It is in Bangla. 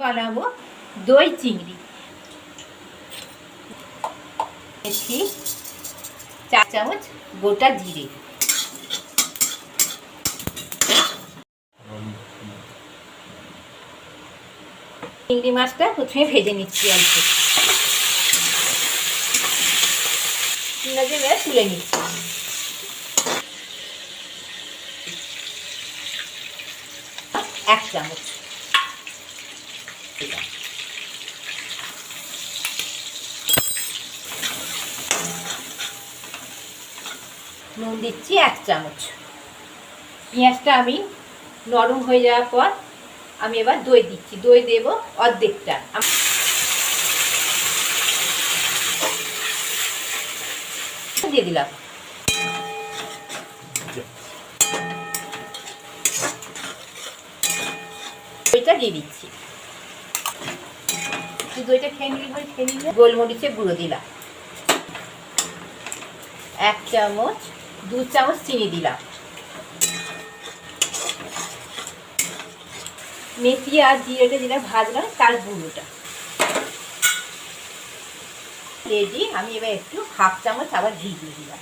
বানাবো দই চিংড়ি। মেথি চার চামচ গোটা জিরে। চিংড়ি মাছটা প্রথমে ভেজে নিচ্ছি অল্প। পেঁয়াজের বেলা তুলে নিচ্ছি। এক চামচ। নুন দিচ্ছি এক চামচ। পেঁয়াজটা আমি নরম হয়ে যাওয়ার পর আমি এবার দই দিচ্ছি। দই দেব অর্ধেকটা। দিয়ে দিলাম। দইটা দিয়ে দিচ্ছি। একটু দইটা খেয়ে নিবি ভাই, খেয়ে নিবি। গোলমরিচের গুঁড়ো দিলাম। এক চামচ, দু চামচ চিনি দিলাম। মেথি আর জিরেটা যেটা ভাজলাম, তার গুঁড়োটা। রেডি আমি এবার একটু হাফ চামচ আবার ঘি দিয়ে দিলাম।